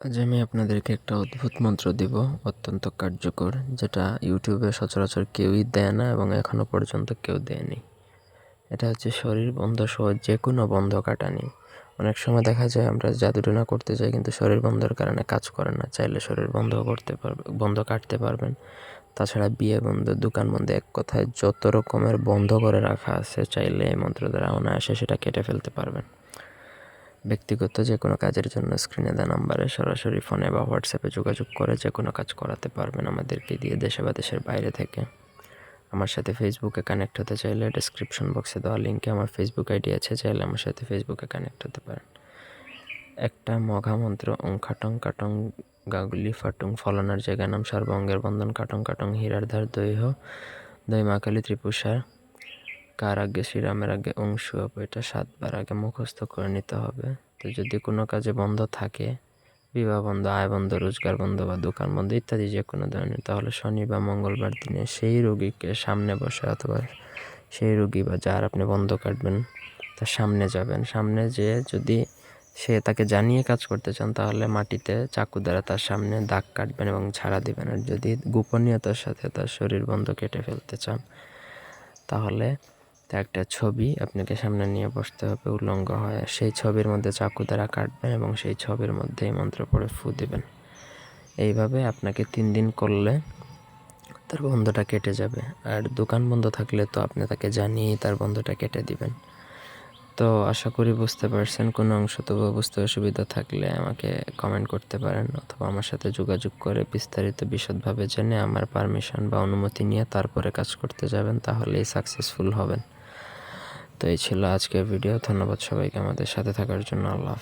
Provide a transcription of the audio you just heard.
আজ আমি আপনাদেরকে একটা অদ্ভুত মন্ত্র দিব, অত্যন্ত কার্যকর, যেটা ইউটিউবে সচরাচর কেউই দেয় না এবং এখনও পর্যন্ত কেউ দেয়নি। এটা হচ্ছে শরীর বন্ধ সহ যে কোনো বন্ধ কাটানি। অনেক সময় দেখা যায় আমরা জাদুটনা করতে যাই, কিন্তু শরীর বন্ধের কারণে কাজ করে না। চাইলে শরীর বন্ধ করতে পারবে বন্ধ কাটতে পারবেন। তাছাড়া বিয়ে বন্ধ, দোকান বন্ধ, এক কথায় যত রকমের বন্ধ করে রাখা আছে, চাইলে এই মন্ত্র দ্বারা অনায়াসে সেটা কেটে ফেলতে পারবেন। ব্যক্তিগত যে কোনো কাজের জন্য স্ক্রিনে দেওয়া নাম্বারে সরাসরি ফোনে বা হোয়াটসঅ্যাপে যোগাযোগ করে যে কোনো কাজ করাতে পারবেন আমাদেরকে দিয়ে দেশে বা দেশের বাইরে থেকে। আমার সাথে ফেসবুকে কানেক্ট হতে চাইলে ডিসক্রিপশন বক্সে দেওয়া লিঙ্কে আমার ফেসবুক আইডি আছে, চাইলে আমার সাথে ফেসবুকে কানেক্ট হতে পারেন। একটা মঘা মন্ত্র ওং খাটং কাটং গাগুলি ফাটুং ফলনার জায়গা নাম সর্বঙ্গের বন্ধন, কাটং কাটং হীরার ধার দৈহ দৈ মাকালি ত্রিপুষার কার আগে শ্রীরামের আগে অংশ এটা সাতবার আগে মুখস্থ করে নিতে হবে। তো যদি কোনো কাজে বন্ধ থাকে, বিবাহ বন্ধ, আয় বন্ধ, রোজগার বন্ধ বা দোকান বন্ধ ইত্যাদি যে কোনো ধরনের, তাহলে শনি বা মঙ্গলবার দিনে সেই রোগীকে সামনে বসে অথবা সেই রোগী বা যার আপনি বন্ধ কাটবেন, তার সামনে যাবেন। সামনে যেয়ে যদি সে তাকে জানিয়ে কাজ করতে চান, তাহলে মাটিতে চাকু দ্বারা তার সামনে দাগ কাটবেন এবং ছাড়া দিবেন। আর যদি গোপনীয়তার সাথে তার শরীর বন্ধ কেটে ফেলতে চান, তাহলে তা একটা ছবি আপনাকে সামনে নিয়ে বসতে হবে, উলঙ্গ হয়। সেই ছবির মধ্যে চাকু দ্বারা কাটবেন এবং সেই ছবির মধ্যে এই মন্ত্র পড়ে ফু দেবেন। এইভাবে আপনাকে তিন দিন করলে তার বন্ধটা কেটে যাবে। আর দোকান বন্ধ থাকলে তো আপনি তাকে জানিয়েই তার বন্ধটা কেটে দিবেন। তো আশা করি বুঝতে পারছেন, কোনো অংশ তবু বুঝতে অসুবিধা থাকলে আমাকে কমেন্ট করতে পারেন অথবা আমার সাথে যোগাযোগ করে বিস্তারিত বিশদভাবে জেনে আমার পারমিশন বা অনুমতি নিয়ে তারপরে কাজ করতে যাবেন, তাহলেই সাকসেসফুল হবেন। তো এই ছিল আজকের ভিডিও ধন্যবাদ সবাইকে আমাদের সাথে থাকার জন্য। আল্লাহ